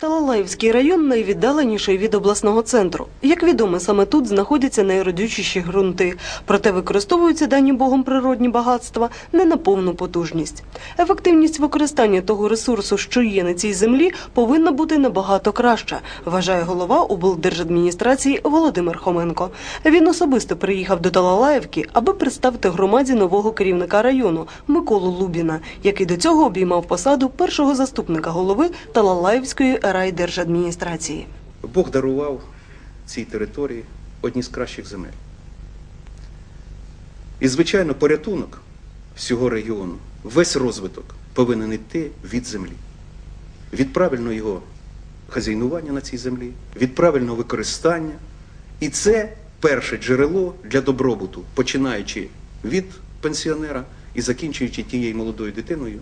Талалаївський район найвіддаленіший від обласного центру. Як відомо, саме тут знаходяться найродючіші ґрунти, проте використовуються дані Богом природні багатства не на повну потужність. Ефективність використання того ресурсу, що є на цій землі, повинна бути набагато краща, вважає голова облдержадміністрації Володимир Хоменко. Він особисто приїхав до Талалаївки, аби представити громаді нового керівника району Миколу Лубіна, який до цього обіймав посаду першого заступника голови Талалаївської райдержадміністрації. Бог дарував цій території одні з кращих земель. І, звичайно, порятунок всього регіону, весь розвиток повинен йти від землі, від правильного його хазяйнування на цій землі, від правильного використання. І це перше джерело для добробуту, починаючи від пенсіонера і закінчуючи тією молодою дитиною,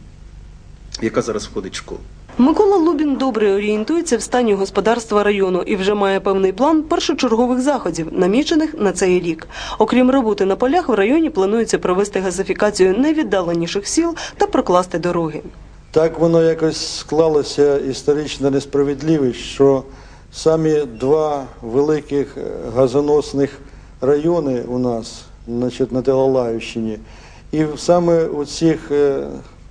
яка зараз входить в школу. Микола Лубін добре орієнтується в стані господарства району і вже має певний план першочергових заходів, намічених на цей рік. Окрім роботи на полях, в районі планується провести газифікацію найвіддаленіших сіл та прокласти дороги. Так воно якось склалося історична несправедливість, що самі два великих е, газоносних райони у нас, значить, на Телалаївщині, і саме у цих, е,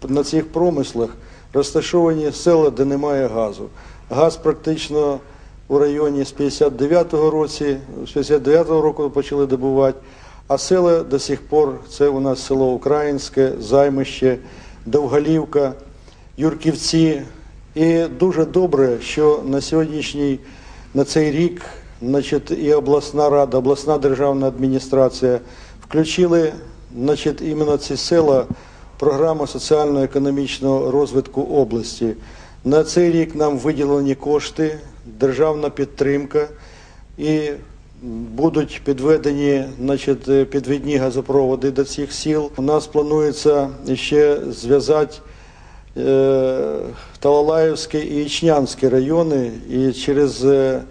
на цих промислах розташовані села, де немає газу. Газ практично у районі з 59-го році, з 59-го року почали добувати, а села до сих пор це у нас село Українське, Займище, Довгалівка, Юрківці. І дуже добре, що на сьогоднішній, на цей рік, значить, і обласна рада, обласна державна адміністрація включили, значить, іменно ці села в програму соціально-економічного розвитку області. На цей рік нам виділені кошти, державна підтримка і будуть підведені значить, підвідні газопроводи до цих сіл. У нас планується ще зв'язати е, Талалаївський і Ічнянський райони і через е,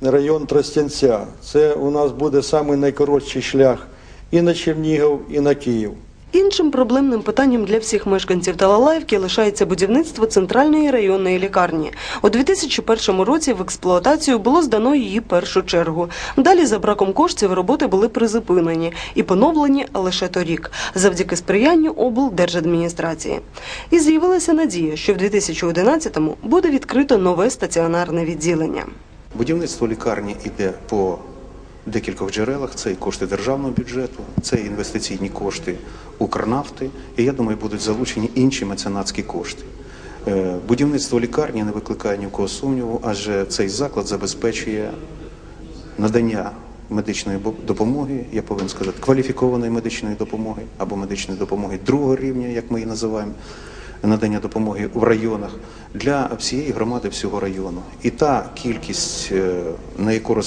район Тростянця. Це у нас буде найкоротший шлях і на Чернігів, і на Київ. Іншим проблемним питанням для всіх мешканців Талалаївки лишається будівництво центральної районної лікарні. У 2001 році в експлуатацію було здано її першу чергу. Далі, за браком коштів, роботи були призупинені і поновлені лише торік, завдяки сприянню облдержадміністрації. І з'явилася надія, що в 2011-му буде відкрито нове стаціонарне відділення. Будівництво лікарні йде по декількох джерелах. Це і кошти державного бюджету, це і інвестиційні кошти Укрнафти. І я думаю, будуть залучені інші меценатські кошти. Е, Будівництво лікарні не викликає ні в кого сумніву, адже цей заклад забезпечує надання медичної допомоги, я повинен сказати, кваліфікованої медичної допомоги або медичної допомоги другого рівня, як ми її називаємо, надання допомоги в районах для всієї громади всього району. І та кількість, е, на яку.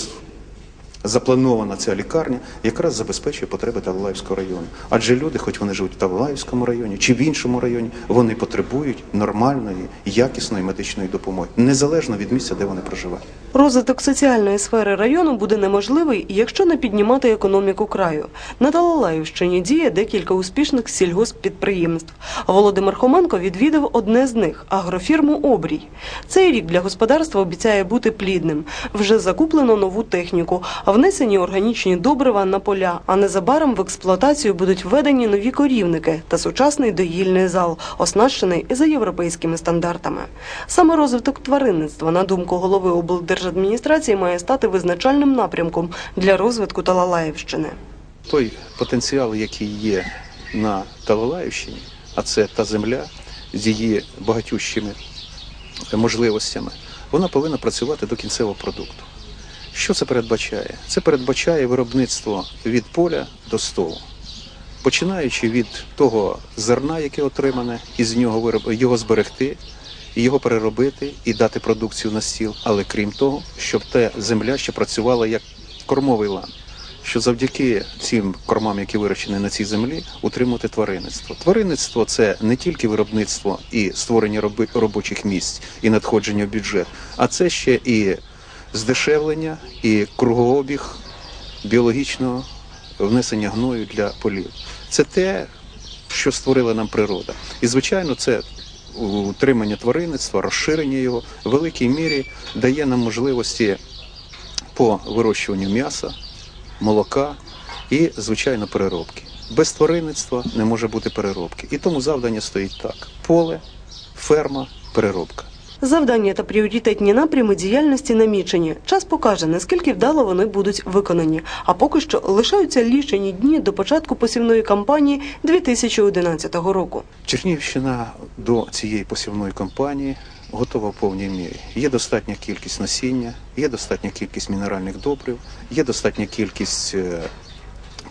Запланована ця лікарня, якраз забезпечує потреби Тавлаївського району. Адже люди, хоч вони живуть в Тавлаївському районі чи в іншому районі, вони потребують нормальної, якісної медичної допомоги, незалежно від місця, де вони проживають. Розвиток соціальної сфери району буде неможливий, якщо не піднімати економіку краю. На Талалаївщині діє декілька успішних сільгосппідприємств. Володимир Хоменко відвідав одне з них агрофірму Обрій. Цей рік для господарства обіцяє бути плідним. Вже закуплено нову техніку, внесені органічні добрива на поля. А незабаром в експлуатацію будуть введені нові корівники та сучасний доїльний зал, оснащений за європейськими стандартами. Саме розвиток тваринництва, на думку голови облдержадміністрації, має стати визначальним напрямком для розвитку Талалаївщини. той потенціал, який є на Талалаївщині, а це та земля з її багатющими можливостями, вона повинна працювати до кінцевого продукту. Що це передбачає? Це передбачає виробництво від поля до столу. Починаючи від того зерна, яке отримане, і з нього вироб... його зберегти, його переробити і дати продукцію на стіл. Але крім того, щоб та земля ще працювала як кормовий лан що завдяки цим кормам, які вирощені на цій землі, утримувати тваринництво. Тваринництво це не тільки виробництво і створення роби- робочих місць і надходження в бюджет, а це ще і здешевлення, і кругообіг біологічного внесення гною для полів. Це те, що створила нам природа. І звичайно, це утримання тваринництва, розширення його в великій мірі дає нам можливості по вирощуванню м'яса, молока і, звичайно, переробки. Без тваринництва не може бути переробки. І тому завдання стоїть так: поле, ферма, переробка. Завдання та пріоритетні напрями діяльності намічені. Час покаже, наскільки вдало вони будуть виконані. А поки що лишаються лічені дні до початку посівної кампанії 2011 року. Чернігівщина до цієї посівної кампанії готова в повній мірі. Є достатня кількість насіння, є достатня кількість мінеральних добрив, є достатня кількість е,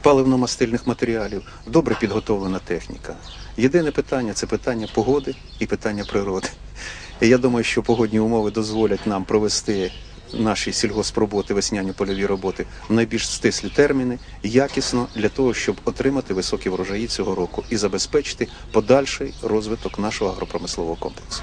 паливно-мастильних матеріалів, добре підготовлена техніка. Єдине питання це питання погоди і питання природи. Я думаю, що погодні умови дозволять нам провести наші сільгоспроботи, весняні польові роботи в найбільш стислі терміни, якісно для того, щоб отримати високі врожаї цього року і забезпечити подальший розвиток нашого агропромислового комплексу.